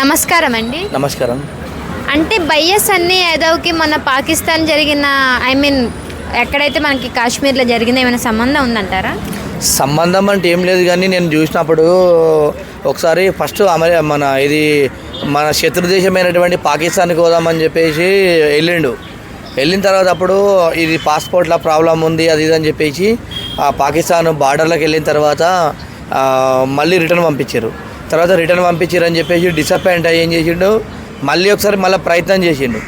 నమస్కారం అండి నమస్కారం. అంటే బయ్యస్ అన్ని యాదవ్కి మన పాకిస్తాన్ జరిగిన ఐ మీన్ ఎక్కడైతే మనకి కాశ్మీర్లో జరిగిందో ఏమైనా సంబంధం ఉందంటారా? సంబంధం అంటే ఏం లేదు కానీ నేను చూసినప్పుడు ఒకసారి ఫస్ట్ అమెరి మన ఇది మన శత్రు దేశమైనటువంటి పాకిస్తాన్కి పోదామని చెప్పేసి వెళ్ళిండు. వెళ్ళిన తర్వాత అప్పుడు ఇది పాస్పోర్ట్ల ప్రాబ్లం ఉంది అది ఇది అని చెప్పేసి ఆ పాకిస్తాన్ బార్డర్లోకి వెళ్ళిన తర్వాత మళ్ళీ రిటర్న్ పంపించారు. తర్వాత రిటర్న్ పంపించారని చెప్పేసి డిసప్పాయింట్ అయ్యి ఏం చేసిండు? మళ్ళీ ఒకసారి మళ్ళీ ప్రయత్నం చేసిండు.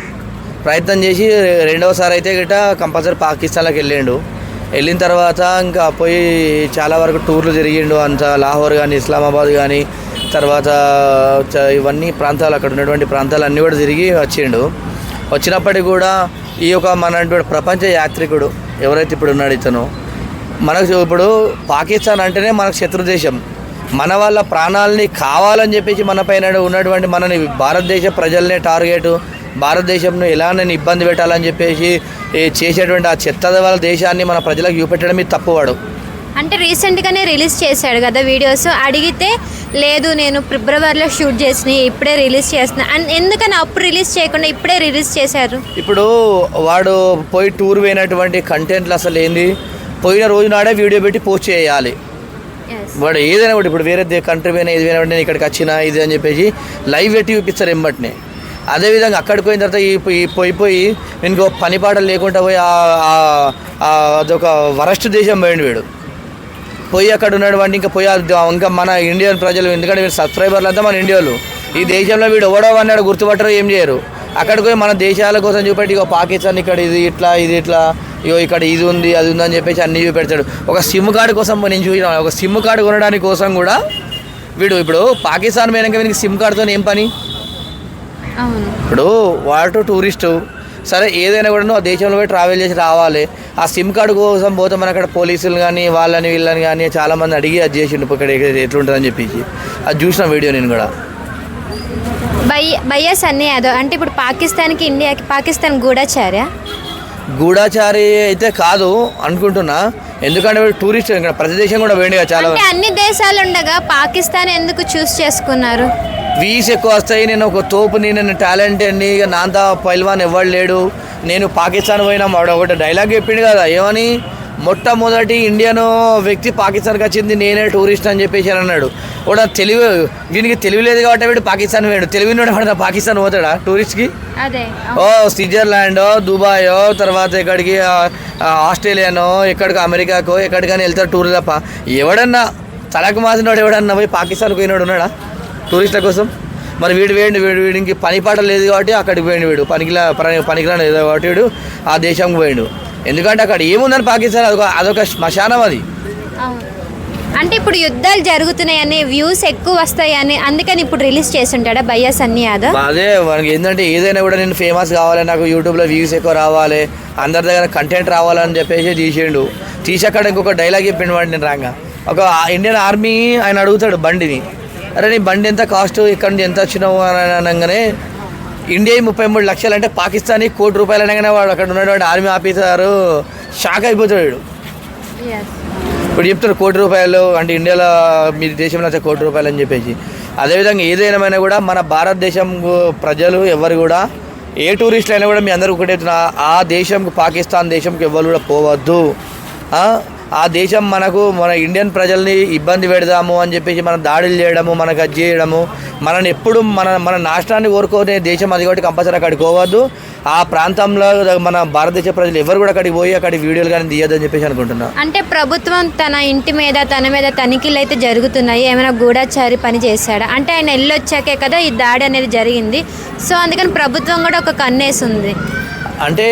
ప్రయత్నం చేసి రెండవసారి అయితే గిట్ట కంపల్సరీ పాకిస్తాన్లోకి వెళ్ళిండు. వెళ్ళిన తర్వాత ఇంకా పోయి చాలా వరకు టూర్లు తిరిగిండు. అంత లాహోర్ కానీ ఇస్లామాబాద్ కానీ తర్వాత ఇవన్నీ ప్రాంతాలు అక్కడ ఉన్నటువంటి ప్రాంతాలు అన్నీ కూడా తిరిగి వచ్చిండు. వచ్చినప్పటికీ కూడా ఈ యొక్క మనటువంటి ప్రపంచ యాత్రికుడు ఎవరైతే ఇప్పుడు ఉన్నాడు ఇతను మనకు ఇప్పుడు పాకిస్తాన్ అంటేనే మనకు శత్రు దేశం. మన వాళ్ళ ప్రాణాలని కావాలని చెప్పేసి మన పైన ఉన్నటువంటి మనని భారతదేశ ప్రజల్నే టార్గెట్ భారతదేశంను ఎలా నేను ఇబ్బంది పెట్టాలని చెప్పేసి చేసేటువంటి ఆ చెత్త వాళ్ళ దేశాన్ని మన ప్రజలకు చూపెట్టడం ఇది తప్పువాడు. అంటే రీసెంట్గానే రిలీజ్ చేశాడు కదా వీడియోస్. అడిగితే లేదు నేను ఫిబ్రవరిలో షూట్ చేసిన ఇప్పుడే రిలీజ్ చేస్తున్నా అండ్ ఎందుకని అప్పుడు రిలీజ్ చేయకుండా ఇప్పుడే రిలీజ్ చేశారు? ఇప్పుడు వాడు పోయి టూర్ పోయినటువంటి కంటెంట్లు అసలు ఏంది? పోయిన రోజు నాడే వీడియో పెట్టి పోస్ట్ చేయాలి. వాడు ఏదైనా కూడా ఇప్పుడు వేరే కంట్రీ పోయినా ఏది పోయినా నేను ఇక్కడికి వచ్చిన ఇది అని చెప్పేసి లైవ్ పెట్టి చూపిస్తారు ఎంబటినే అదేవిధంగా అక్కడికి పోయిన తర్వాత ఈ ఈ పోయి పోయి ఇంకో పని పాటలు లేకుండా పోయి ఆ- అదొక వరస్ట్ దేశం పోయిండు వీడు. పోయి అక్కడ ఉన్నటువంటి ఇంకా పోయి ఇంకా మన ఇండియన్ ప్రజలు ఎందుకంటే వీళ్ళు సబ్స్క్రైబర్లు అంతా మన ఇండియాలో ఈ దేశంలో వీడు ఎవడో అన్నాడు గుర్తుపట్టరు ఏం చేయరు. అక్కడికి పోయి మన దేశాల కోసం చూపెట్టి ఇగో పాకిస్తాన్ ఇక్కడ ఇది ఇట్లా ఇది ఇట్లా ఇగో ఇక్కడ ఇది ఉంది అది ఉంది అని చెప్పేసి అన్ని చూపెడతాడు. ఒక సిమ్ కార్డు కోసం నేను చూసిన ఒక సిమ్ కార్డు కొనడానికి కోసం కూడా వీడు ఇప్పుడు పాకిస్తాన్ పోయినాక వీనికి సిమ్ కార్డుతో ఏం పని? ఇప్పుడు వాడు టూరిస్టు సరే ఏదైనా కూడా నువ్వు ఆ దేశంలో పోయి ట్రావెల్ చేసి రావాలి. ఆ సిమ్ కార్డు కోసం పోతే మన అక్కడ పోలీసులు కానీ వాళ్ళని వీళ్ళని కానీ చాలామంది అడిగి అది చేసిండు ఇక్కడ ఎట్లుంటుందని చెప్పేసి. అది చూసిన వీడియో నేను కూడా. బయ్య బయ్యస్ అన్ని యాదవ్ అంటే ఇప్పుడు పాకిస్తాన్కి ఇండియాకి పాకిస్తాన్ గూఢచార్య గూఢాచారి అయితే కాదు అనుకుంటున్నా. ఎందుకంటే టూరిస్ట్ ఇక్కడ ప్రతి దేశం కూడా కదా చాలా అంటే అన్ని దేశాలు ఉండగా పాకిస్తాన్ ఎందుకు చూస్ చేసుకున్నారు? వీస్ ఎక్కువ వస్తాయి నేను ఒక తోపుని నేను టాలెంట్ అండి ఇక నాంత పైల్వాన్ ఎవడు లేడు. నేను పాకిస్తాన్ పోయినా వాడు ఒకటి డైలాగ్ చెప్పిండు కదా. ఏమని? మొట్టమొదటి ఇండియన్ వ్యక్తి పాకిస్తాన్కి వచ్చింది నేనే టూరిస్ట్ అని చెప్పేసి అని అన్నాడు. కూడా తెలివి దీనికి తెలివి లేదు కాబట్టి వీడు పాకిస్తాన్ పోయాడు తెలివి వాడు పాకిస్తాన్ పోతాడా టూరిస్ట్కి? ఓ స్విట్జర్లాండో దుబాయో తర్వాత ఆ, ఆస్ట్రేలియానో ఎక్కడికి అమెరికాకో ఎక్కడికైనా వెళ్తారు టూర్ తప్ప. ఎవడన్నా తలకు మాసినోడు ఎవడన్నా పోయి పాకిస్తాన్ పోయినాడు ఉన్నాడా? టూరిస్టుల కోసం? మరి వీడు వేయండి వీడు వీడికి పని పాట లేదు కాబట్టి అక్కడికి పోయిండు వీడు. పనికిలా పని- పనికిరాని లేదు కాబట్టి వీడు ఆ దేశంకి పోయిండు. ఎందుకంటే అక్కడ ఏముందని పాకిస్తాన్ అదొక అదొక శ్మశానం అది. అంటే ఇప్పుడు యుద్ధాలు జరుగుతున్నాయని వ్యూస్ ఎక్కువ వస్తాయని అందుకని ఇప్పుడు రిలీజ్ చేస్తుంటాడా బయ్యస్ అన్ని యాదవ్? అదే మనకి ఏంటంటే ఏదైనా కూడా నేను ఫేమస్ కావాలి నాకు యూట్యూబ్లో వ్యూస్ ఎక్కువ రావాలి అందరి దగ్గర కంటెంట్ రావాలని చెప్పేసి తీసిండు. తీసి అక్కడ ఇంకొక డైలాగ్ చెప్పిండు వాడు నేను రాగా. ఒక ఇండియన్ ఆర్మీ ఆయన అడుగుతాడు బండిని అరే నీ బండి ఎంత కాస్ట్ ఇక్కడ నుంచి ఎంత వచ్చినావు? అని అనగానే ఇండియా ముప్పై మూడు లక్షలు అంటే పాకిస్తానీ కోటి రూపాయలు అనగానే వాడు అక్కడ ఉన్నటువంటి ఆర్మీ ఆఫీసర్ షాక్ అయిపోతాడు. ఇప్పుడు చెప్తారు కోటి రూపాయలు అంటే ఇండియాలో మీ దేశంలో అయితే కోటి రూపాయలు అని చెప్పేసి అదేవిధంగా ఏదైనా కూడా మన భారతదేశం ప్రజలు ఎవరు కూడా ఏ టూరిస్ట్ అయినా కూడా మీ అందరూ ఒకటే ఆ దేశం పాకిస్తాన్ దేశంకి ఎవరు కూడా పోవద్దు ఆ? ఆ దేశం మనకు మన ఇండియన్ ప్రజల్ని ఇబ్బంది పెడదాము అని చెప్పేసి మనం దాడులు చేయడము మనకు అది చేయడము మనని ఎప్పుడు మన మన నాశనాన్ని కోరుకునే దేశం అది కాబట్టి కంపల్సరీ అక్కడికి పోవద్దు. ఆ ప్రాంతంలో మన భారతదేశ ప్రజలు ఎవరు కూడా అక్కడికి పోయి అక్కడికి వీడియోలు కానీ తీయొద్దని చెప్పేసి అనుకుంటున్నా. అంటే ప్రభుత్వం తన ఇంటి మీద తన మీద తనిఖీలు అయితే జరుగుతున్నాయి. ఏమైనా గూఢచారి పని చేశాడా? అంటే ఆయన వెళ్ళొచ్చాకే కదా ఈ దాడి అనేది జరిగింది. సో అందుకని ప్రభుత్వం కూడా ఒక కన్నేసి ఉంది అంటే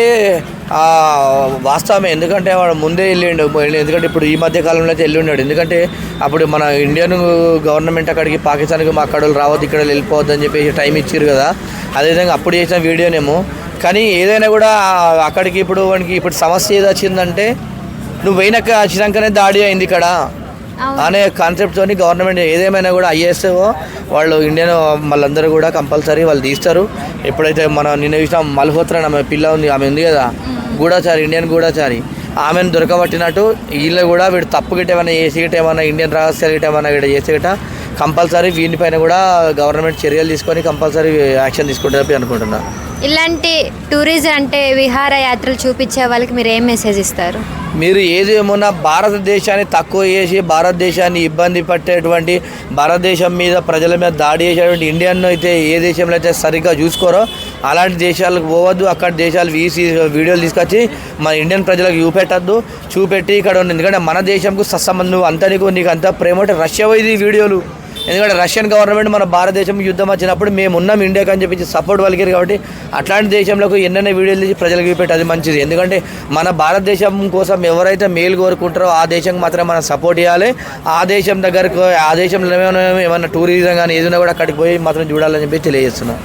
వాస్తవమే. ఎందుకంటే వాడు ముందే వెళ్ళిండు. ఎందుకంటే ఇప్పుడు ఈ మధ్య కాలంలో అయితే వెళ్ళి ఉన్నాడు. ఎందుకంటే అప్పుడు మన ఇండియన్ గవర్నమెంట్ అక్కడికి పాకిస్తాన్కి మా అక్కడ రావద్దు ఇక్కడ వెళ్ళిపోవద్దు అని చెప్పేసి టైం ఇచ్చారు కదా. అదేవిధంగా అప్పుడు చేసిన వీడియోనేమో. కానీ ఏదైనా కూడా అక్కడికి ఇప్పుడు వానికి ఇప్పుడు సమస్య ఏది వచ్చిందంటే నువ్వు పోయినాక వచ్చినాకనే దాడి అయింది ఇక్కడ. అనే కాన్సెప్ట్ తోని గవర్నమెంట్ ఏదేమైనా కూడా ఐఏఎస్ వాళ్ళు ఇండియన్ వాళ్ళందరూ కూడా కంపల్సరీ వాళ్ళు తీస్తారు. ఎప్పుడైతే మన నిన్న చూసిన మల్హోత్రా ఆమె పిల్ల ఉంది ఆమె ఉంది కదా గూఢచారి ఇండియన్ గూఢచారి. ఆమెను దొరకబట్టినట్టు వీళ్ళు కూడా వీడు తప్పు గిట్ట ఏమైనా చేసి గిట్ట ఏమైనా ఇండియన్ రహస్యాలు గిట్ట ఏమైనా గిట్ట చేసి గిట్ట కంపల్సరీ వీటిపైన కూడా గవర్నమెంట్ చర్యలు తీసుకొని కంపల్సరీ యాక్షన్ తీసుకుంటారని అనుకుంటున్నా. ఇలాంటి టూరిజం అంటే విహారయాత్రలు చూపించే వాళ్ళకి మీరు ఏం మెసేజ్ ఇస్తారు? మీరు ఏదేమన్నా భారతదేశాన్ని తక్కువ చేసి భారతదేశాన్ని ఇబ్బంది పట్టేటువంటి భారతదేశం మీద ప్రజల మీద దాడి చేసేటువంటి ఇండియన్ అయితే ఏ దేశంలో అయితే సరిగ్గా చూసుకోరో అలాంటి దేశాలకు పోవద్దు. అక్కడ దేశాలు వీసి వీడియోలు తీసుకొచ్చి మన ఇండియన్ ప్రజలకు చూపెట్టద్దు. చూపెట్టి ఇక్కడ ఉంది ఎందుకంటే మన దేశంకు సత్సంబంధం అంతా నీకు నీకు అంత ప్రేమ అంటే రష్యా ఇది వీడియోలు. ఎందుకంటే రష్యన్ గవర్నమెంట్ మన భారతదేశం యుద్ధం వచ్చినప్పుడు మేము ఉన్నాం ఇండియాకి అని చెప్పి సపోర్ట్ పలికారు కాబట్టి అట్లాంటి దేశంలోకి ఎన్నెన్న వీడియోలు తీసి ప్రజలకు చూపెట్టి అది మంచిది. ఎందుకంటే మన భారతదేశం కోసం ఎవరైతే మేలు కోరుకుంటారో ఆ దేశం మాత్రం మనం సపోర్ట్ చేయాలి. ఆ దేశం దగ్గరకు ఆ దేశంలో ఏమైనా ఏమైనా టూరిజం కానీ ఏదైనా కూడా అక్కడికి పోయి మాత్రం చూడాలని చెప్పి తెలియజేస్తున్నాం.